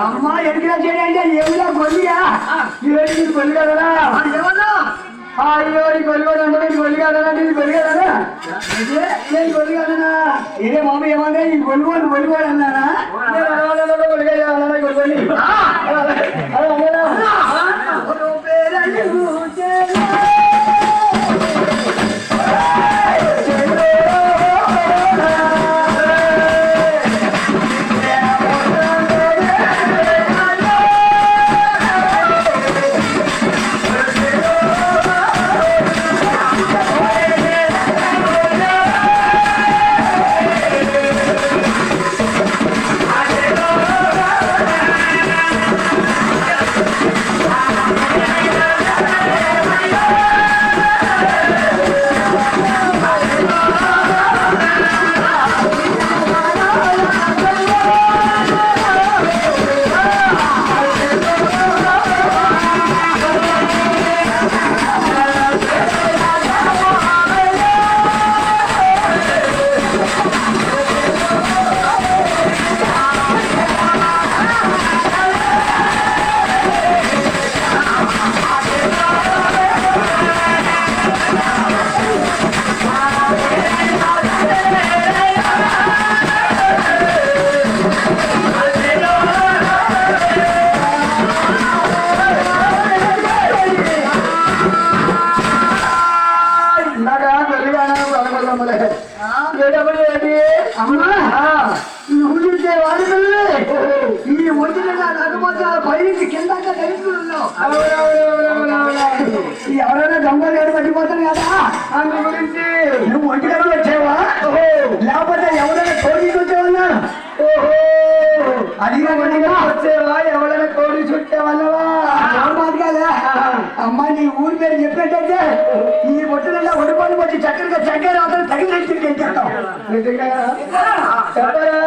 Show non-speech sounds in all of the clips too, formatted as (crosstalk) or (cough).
అమ్మా ఎడికినా చేయండి ఏమిలా గొల్లిగా ఏడి గొల్లిగా కదా అయ్యో ఈ గొల్లిగా అంటే గొల్లిగా కదా నేను గొల్లిగా అన్నా ఇదే మామ ఏమన్నా ఈ గొల్లిగోడు గొల్లిగోడు అన్నానా నేను అడవాలలో గొల్లిగా చేయాలన్నా గొల్లిగోని అలా ఏడు పట్టిపోతారు కదా? అందు గురించి. నువ్వు ఒంటి గడి వచ్చావా లేకపోతే ఎవరైనా కోడి వచ్చేవన్నా ఓహో. అది వచ్చేవా ఎవరైనా కోడి చుట్టేవన్నవా? కదా అమ్మా నీ ఊరి పేరు చెప్పినట్టయితే ఈ ఒట్టులలో ఒడిపోయి వచ్చి చక్కగా చక్కెర అవతల తగిన తిరిగి చేస్తాం చెప్పరా?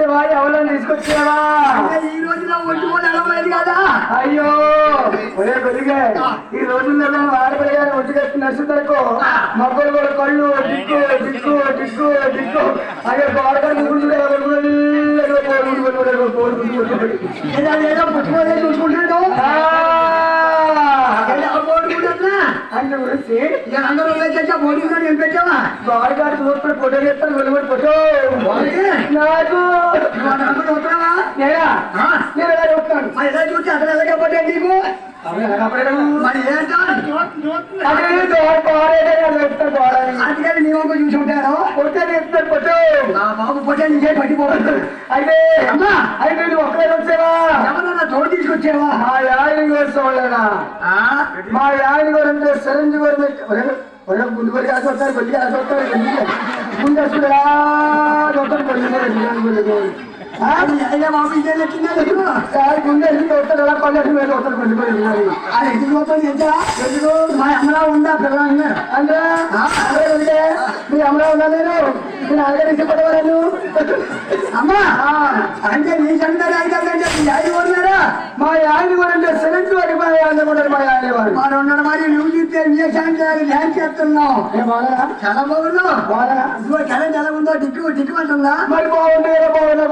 వచ్చేవా ఎవరైనా తీసుకొచ్చేవా ఈ రోజున ఒట్టుకొని అలవలేదు కదా అయ్యో ఒరే కొద్దిగా ఈ రోజుల్లో ఆడపడిగా ఒంటిగా నడుచుతారు మబ్బులు కూడా కళ్ళు దిక్కు దిక్కు దిక్కు దిక్కు అదే గోడగా ఏదో ఏదో పుట్టుకోలే చూసుకుంటాడు అంటే గురించి ఇక అందరూ వచ్చా పోటీ ఏం పెట్టావా? గోడగారు చూస్తే ఫోటో చేస్తాను వెలువడి ఫోటో? నాకు. అనుకుంటూ వస్తున్నావా? నేనా? నేను ఎలా చెప్తాను మరి ఎలా చూసి అక్కడ ఎలాగపోతే నీకు? మరి ఏంటో? అందుకని నీ వంక చూసి ఉంటాను పొట్టే చెప్తాను ఫోటో ఆ బాబు పొట్టే నీకే పట్టిపోవద్దు అయితే అమ్మా అయితే నువ్వు ఒక్కడే వచ్చావా ఎవరన్నా తోడు తీసుకొచ్చావా మా యాయని కోసమేనా మా యాయని గారు సరంజి గారు ఒరే గుండు కొరికి ఆసొస్తారు కొద్ది ఆసొస్తారు ముందు వస్తుందా చూస్తాను మా అమ్మలా ఉందా పిల్లలు అంటే మీ అమ్మలో ఉందా నేను నేను అమ్మా అంటే నీ సంగతి అయితే మీ గారు అంటే సెవెంత్ వరకు మా కూడా మా యాయని వారు వాడు మరి నువ్వు చూస్తే నీ చేస్తున్నావు ఏ బాగా చాలా బాగున్నావు. బాగా కరెంట్ ఎలా ఉందో దిక్కు దిక్కు అంటుందా? మరి బాగుంది కదా బాగున్నా?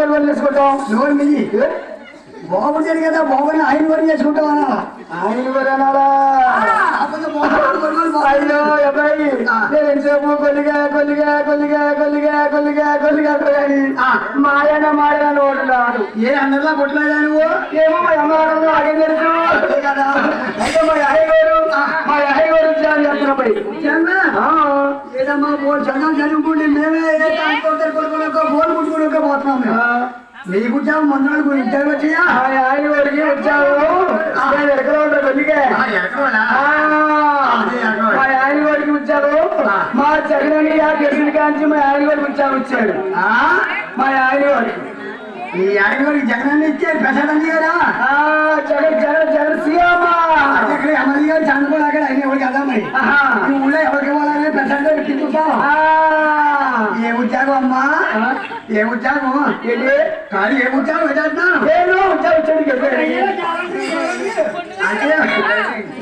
నోరు మిగి బాగుంటుంది కదా బాగున్నా ఆయన కూడా చేసుకుంటావా ఆయన బాగుంది. అయ్యో అబ్బాయి నేను ఎంతసేపు కొద్దిగా కొద్దిగా కొద్దిగా కొద్దిగా కొద్దిగా కొద్దిగా కానీ. మాయన మాయన నోటున్నాడు ఏ అందరిలా పుట్టలేదా నువ్వు? ఏమో మా అమ్మగారు అదే తెలుసు అయితే మా యాయ గారు మా యాయ గారు నిజంగా? ఏదమ్మా చదువు చదువుకుంటే మేమే ఏ కొనుక్కోలేక బోల్ కుట్టుకోలేక పోతున్నాం నీకు ఉద్యోగం మందులకు ఉద్యోగం వచ్చియా ఆయన గారికి వచ్చావు? ఎక్కడ ఉంటా కొద్దిగా మా ఆయన గారికి వచ్చాడు మా జగన్ గెలిచిన కాంచి మా ఆయన గారికి వచ్చాడు. వచ్చాడు మా ఆయన గారికి ఈ ఆయన గారికి జగన్ ఇచ్చే ప్రసాదం ఆ, జగన్ జగన్ జగన్ సీఎం. అక్కడ అమలు గారు చదువుకోలేక ఆయన ఎవరికి మరి. ఈ ఊళ్ళో ఎవరికి ఇవ్వాలని ప్రసాదం తిప్పుతాం ఆ, ఏ ఉద్యోగం అమ్మా ఆ, ఏ ఉద్యోగం ఏంటి? కానీ ఏ పెట్టేస్తున్నాను నేను వచ్చాడు వచ్చాడు? చెప్పాడు. అంటే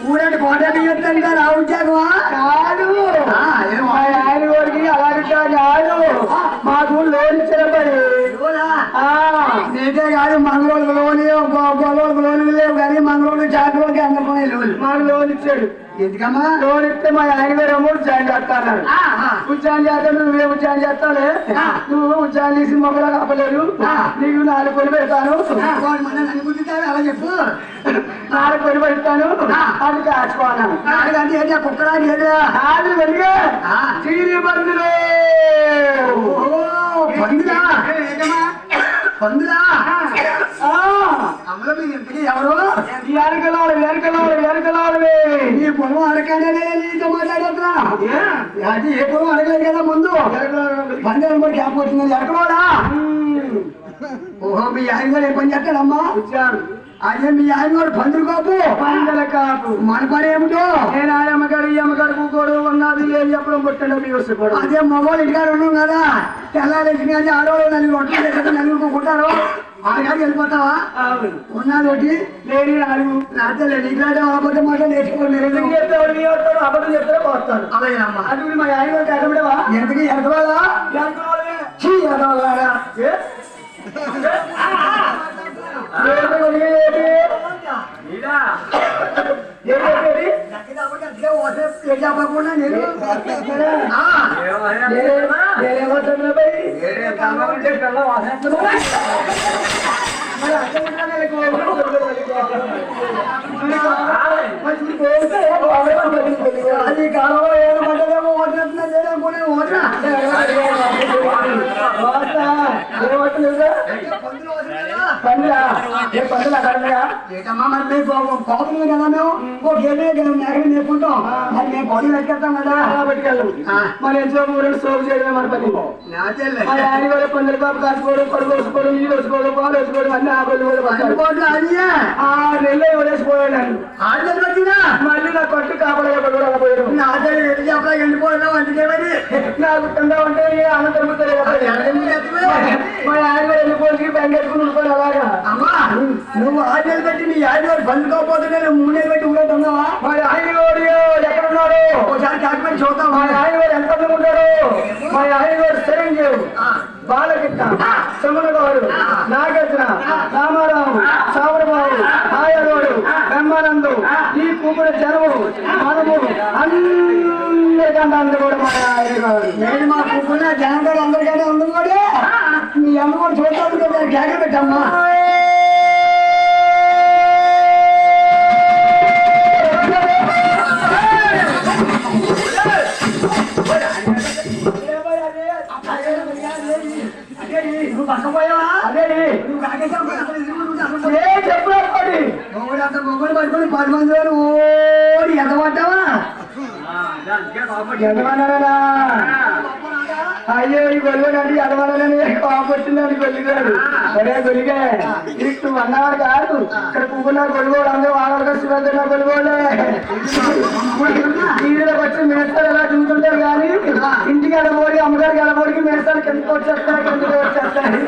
ఊరంటే కోటాటి చెప్తాను కదా ఆ ఉద్యోగమా? కాదు. ఏమో. ఆయన అలాగే కాదు. మాకు లోన్ ఇచ్చిన పని నీకే కాదు మంగళూరు లోని గొల్లూరు లోని లేవు కానీ మంగళూరు చాకలోకి అందరిపోయి లోలు మాకు లోన్ ఇచ్చాడు. ఎందుకమ్మా లోన్ ఇస్తే మా ఆయన గారు జాయిన్ చేస్తాను ఆహా. ఉద్యోగం చేస్తాను నువ్వే ఉద్యోగం చేస్తానే ఆ. నువ్వు ఉద్యోగం చేసి మొక్కలు కాపలేదు ఆ. నీకు నాలుగు కొని పెడతాను అలా చెప్పు నాలుగు కొని పెడతాను. అది కాచుకోను నాలుగంటే ఏంటి కుక్కరాని ఏదా బంధులు ఎవరు? ఎరకలాడు ఎరకలాడు ఎరకలాడు నీ పొలం అడగనే నీతో అది. ఏ పొలం అడగలేదు కదా ముందు? పందాలు కూడా గ్యాప్ వచ్చింది ఎక్కడోడా ఓహో మీ ఆయన గారు ఏ పని చేస్తాడమ్మా? అదే మీ ఆయన గారు పందులు కాపు? పందల కాపు. మన పని ఏమిటో? నేను ఆ అమ్మగారు ఈ అమ్మగారు కూకోడు ఉన్నది లేదు చెప్పడం పుట్టండి మీ వస్తుకోడు అదే మగవాళ్ళు ఇంటికాడ ఉన్నాం కదా. తెల్లారేసి కానీ ఆడవాళ్ళు నలుగురు (laughs) నలుగురు కుట్టారు ఆగాడికి వెళ్ళిపోతావా? ఉన్నది ఒకటి లేని నాలుగు లేకపోతే లేదు. ఇక్కడ ఆపోతే మాట నేర్చుకోండి చెప్తాడు అబద్ధం చెప్తాడు పోతాడు అలాగేనమ్మా. అది మా ఆయన అర్థమడవా ఎంతకి ఎడకవాలా చీ ఎడవాలా చెప్పకుండా నేను అది కాలంలో ఏడు పడ్డదేమో ఓటేస్తున్నా లేదనుకునే ఓటా పందులు పండుగ ఏ ఏటమ్మా మరి కోపంగా కదా మేము? ఓ గేదె మేకలు మేపుకుంటాం మరి మేము పొడి పెట్టుకెళ్తాం కదా. పట్టుకెళ్ళు. మన ఇంట్లో ఊరిని సోపు చేయడమే మన పని. ఆయన కూడా పందులు కాపు కాసుకోవడం కొడుకు వేసుకోవడం నీళ్ళు వేసుకోవడం పాలు వేసుకోవడం అన్ని కూడా ఆ నెలలో వదిలేసిపోయాడు నన్ను. ఆడలు వచ్చినా? మళ్ళీ నా కొట్టు కాపలా కూడా అలా పోయాడు. నా ఎన్ని చెప్పలా వెళ్ళిపోయినావు అందుకే మరి? నాకు కింద ఉంటే అన్న చేతివే. మా ఆయన కూడా వెళ్ళిపోయి బ్యాంక్ ఎత్తుకుని ఉండిపోయి అలాగా అమ్మా. నువ్వు ఆటలు పెట్టి నీ ఆడి వాడు బందుకోకపోతే నేను మూడే పెట్టి ఊరేతున్నావా మా ఆయన వాడు ఎక్కడ ఉన్నాడు? ఒకసారి కాకపోతే చూద్దాం. మా ఆయన వాడు ఎంత మంది ఉంటాడు? మా ఆయన వాడు చిరంజీవి బాలకృష్ణ సుమన గౌడు నాగార్జున రామారావు సావరబాబు ఆయనోడు బ్రహ్మానందు ఈ కుమ్మడి జనము మనము అందరికంటే అందరూ కూడా మా ఆయన గారు. నేను మా కుక్కున్న జనం గారు అందరికీ అందరూ కూడా అమ్మ కూడా చూడటానికి కదా జాగ్రత్త పెట్టమ్మా. పది మంది వేలు ఓడి ఎంత పడ్డావా అయ్యో ఈ గొల్లునండి ఎంతమన్నారని కోపట్టిందండి గొల్లిగాడు ఒరే గొల్లిగా ఇటు అన్నవాడు కాదు ఇక్కడ పువ్వున్న గొల్లుగోడు అందరూ వాళ్ళగా శివంతున్న గొల్లుగోడే (laughs) వీధిలోకి వచ్చి మేస్తారు ఎలా చూస్తుంటారు కానీ ఇంటికి వెళ్ళబోడి అమ్మగారికి వెళ్ళబోడికి మేస్తారు కిందకి వచ్చేస్తారు కిందకి వచ్చేస్తారు.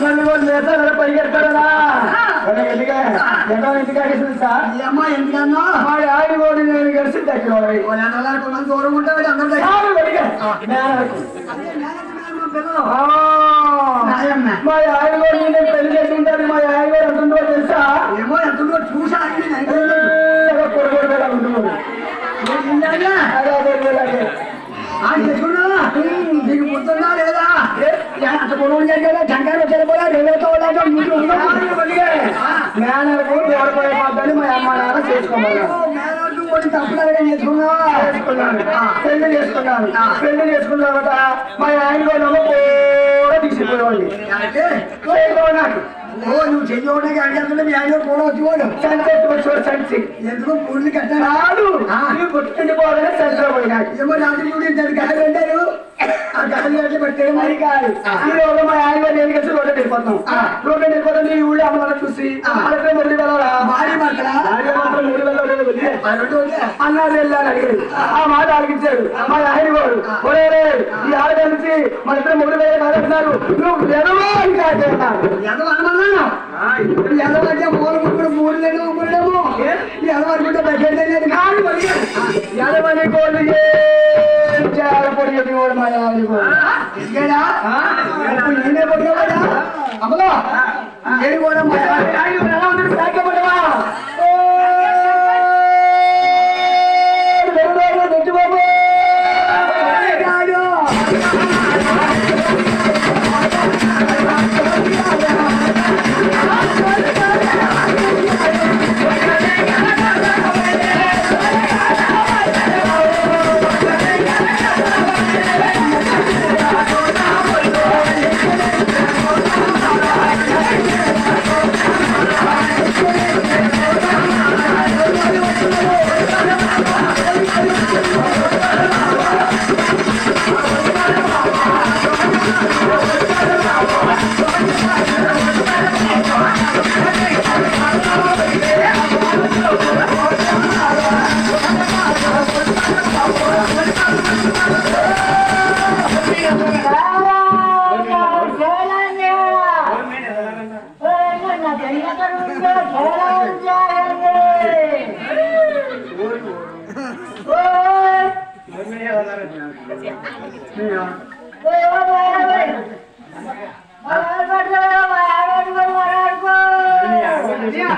గొల్లుగోడు మేస్తారు ఎలా పరిగెడతారా ఒరే గొల్లిగా ఎంతో ఇంటికి అడిగింది సార్ ఈ అమ్మ ఎందుకన్నా మా ఆయన కూడా నేను కలిసి దగ్గర దూరం ఉంటాడు అందరి దగ్గర. మా ఆయన కూడా నేను పెళ్ళి చేసుకుంటాను మా ఆయన కూడా ఉంటుందో తెలుసా? ఏమో ఎంత చూసా నీకు పుట్టుందా లేదా? అంత పొడవు జరిగేదా జంగారు వచ్చేదా రేవేతో నాలుగు పదిగే. మేనలకు దేవుడి పై పడ్డని మా అమ్మ నాన్న చేసుకోమన్నారు. తప్పులాగా చేసుకున్నావా పెళ్ళి చేసుకున్నాను పెళ్ళి చేసుకున్న తర్వాత మా ఆయన కూడా కూడా చేయమన్నాడు ఓ నువ్వు చెయ్యడానికి అడిగేస్తుంటే మీ ఆయన కూడా వచ్చి సంచెట్టు వచ్చి సంచి ఎందుకు? రాడు ఈ గుర్తుండిపోవాలని సంచిలో పోయినాడు. ఏమో రాత్రి పూట ఇద్దరు ఆ గడ్డలు గడ్డలు పెట్టారు మరి కాదు ఈ రోజు మా ఆయన నేను కలిసి రోడ్డు వెళ్ళిపోతాం రోడ్డు వెళ్ళిపోతాం ఈ ఊళ్ళో అమ్మల చూసి అలాగే మురళి వెళ్ళరా భార్య. అన్నారు వెళ్ళాను అడిగాడు ఆ మాట ఆలకించాడు మా ఆయన వాడు ఒరే ఈ ఆడ నుంచి మన ఇద్దరు మూడు వేల కాదంటున్నారు నువ్వు ఎదవో అన్నారు ఎంత అనుకున్నాను ఎదవంటే మూల ముగ్గురు మూడు లేదు ముగ్గురుడేమో ఎదవనుకుంటే బయటలేదు కాదు మరి ఎదవని కోళ్ళు ఏం చేయాలి పొడి చెప్పి కూడా మా ఆయన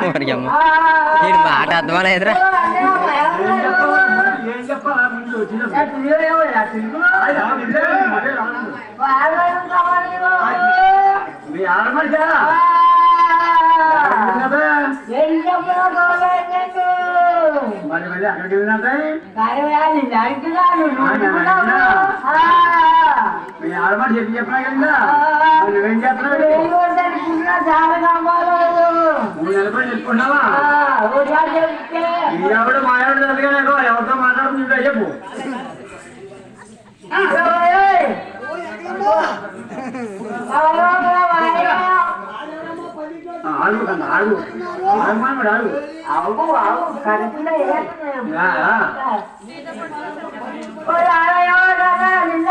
మరి అమ్మ నేను మాట అర్థమని ఎదురా మరి మళ్ళీ అక్కడికి వెళ్ళినాక ఆ. మీ ఆడమాట చెప్పి చెప్పినా కదా. నువ్వేం చేస్తున్నావు? ఏమో తెలుసుకున్నా చాలా నమ్మాలి. మూడు నెలల పని చెప్పుకున్నావా ఆ, ఊరికే చెప్తే. ఈ ఆవిడ మా ఆవిడ తెలుసుగా ఎవరితో మాట్లాడుతుందో చెప్పు. ఏయ్! (laughs) ఆడు ఆడు ఆడు ఆడు ఆగు, ఆగు, కరెక్ట్గా నిన్న.